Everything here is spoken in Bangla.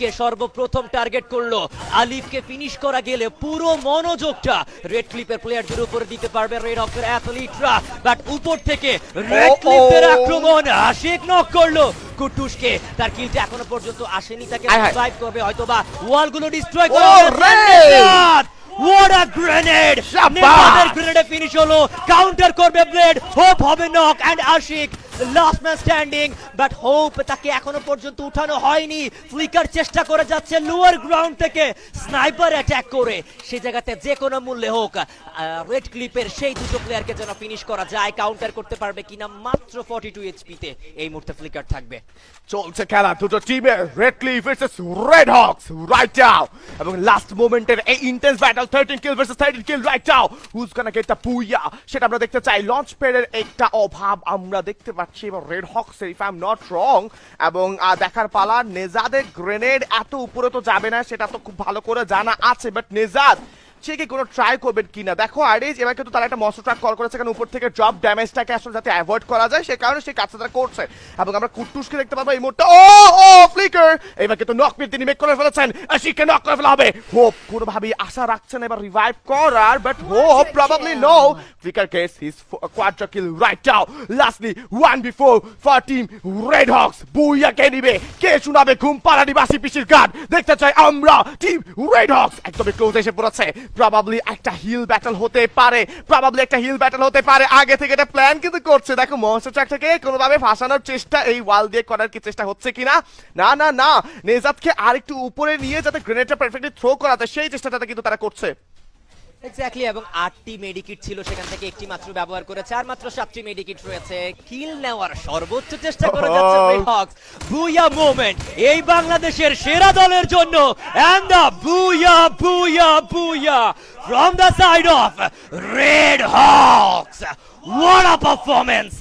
আলিফকে সর্বপ্রথম টার্গেট করল। আলিফকে ফিনিশ করা গেলে পুরো মনোযোগটা রেড ক্লিপের প্লেয়ারদের উপরে দিতে পারবে রেড হকের অ্যাথলিটরা বাট উপর থেকে রেড ক্লিপের. আক্রমণ আশিক নক করল। কুটুসকে তার কিলটা এখনও পর্যন্ত আসেনি তাকে রিভাইভ করবে হয়তোবা ওয়ালগুলো ডিস্ট্রয় Oh, করবে! হোয়াট আ গ্রেনেড শাবাশ! নেপালের গ্রেনেডে ফিনিশ হলো কাউন্টার করবে ব্লেড হোপ হবে knock and Ashik last man standing but Hope তাকে এখনও পর্যন্ত উঠানো হয়নি। ফ্লিকার চেষ্টা করে যাচ্ছে লোয়ার গ্রাউন্ড থেকে। স্নাইপার অ্যাটাক করে। সেই জায়গাতে যে কোনো মূল্যে হোক রেড ক্লিপের সেই দুটো প্লেয়ারকে যেন ফিনিশ করা যায় কাউন্টার করতে পারবে কিনা মাত্র 42 এইচপিতে এই মুহূর্তে ফ্লিকার থাকবে। চলছে খেলা, দুটো টিমের Red Cliff versus Red Hawks right now এবং লাস্ট মোমেন্টের এই intense battle 13 kill versus 13 kill right now who's gonna get the পুইয়া সেটা আমরা দেখতে চাই। লঞ্চ প্যাডের একটা অভাব আমরা দেখতে পাচ্ছি। এবার Red Hawks if I am not wrong এবং দেখার পালা, নেজাদের গ্রেনেড এত উপরে তো যাবে না, সেটা তো খুব ভালো করে জানা আছে বাট নেজাদ, সে কি কোনো ট্রাই করবেন কিনা? দেখো আরিজ এবার কিন্তু তারা একটা মস্ত ট্রাক কল করেছে, কারণ উপর থেকে ড্রপ ড্যামেজটাকে আসলে যাতে অ্যাভয়েড করা যায়, সে কারণে সেই কাজটা তারা করছে। এবং আমরা কুট্টুসকে দেখতে পাবো এই মুহূর্তে। ও ও ফ্লিকার এবার কিন্তু নক মিট তিনি মেক করে ফেলেছেন। আশিককে নক করে ফেলা হবে? হোপ কোনোভাবেই আশা রাখছেন এবার রিভাইভ করার but Hope probably no Flicker gets his quadra kill right now lastly one before for team Red Hawks কে নিবে কে শোনাবে ঘুম পাড়ানি বাসি পিসির গান দেখতে চাই আমরা টিম রেড হক্স একদমই ক্লোজ এসে পড়েছে। প্রবাবলি একটা হিল ব্যাটল হতে পারে। প্রবাবলি একটা হিল ব্যাটল হতে পারে। আগে থেকে এটা প্ল্যান কিন্তু করছে। দেখো মহসা ট্রাকটাকে কোনোভাবে ফাঁসানোর চেষ্টা, এই ওয়াল দিয়ে করার কি চেষ্টা হচ্ছে কিনা? না না না। নেজাদকে আর একটু উপরে নিয়ে যাতে গ্রেনেডটা পারফেক্টলি থ্রো করা সেই চেষ্টাটা কিন্তু তারা করছে। এক্স্যাক্টলি এবং আটটি মেডিকিট ছিল সেখান থেকে একটি মাত্র ব্যবহার করেছে আর মাত্র সাতটি মেডিকিট রয়েছে কিল নেওয়ার সর্বোচ্চ চেষ্টা করে যাচ্ছে Oh. হক্স বুয়া মোমেন্ট এই বাংলাদেশের সেরা দলের জন্য এন্ড দা বুয়া বুয়া বুয়া from the side of Red Hawks What a performance!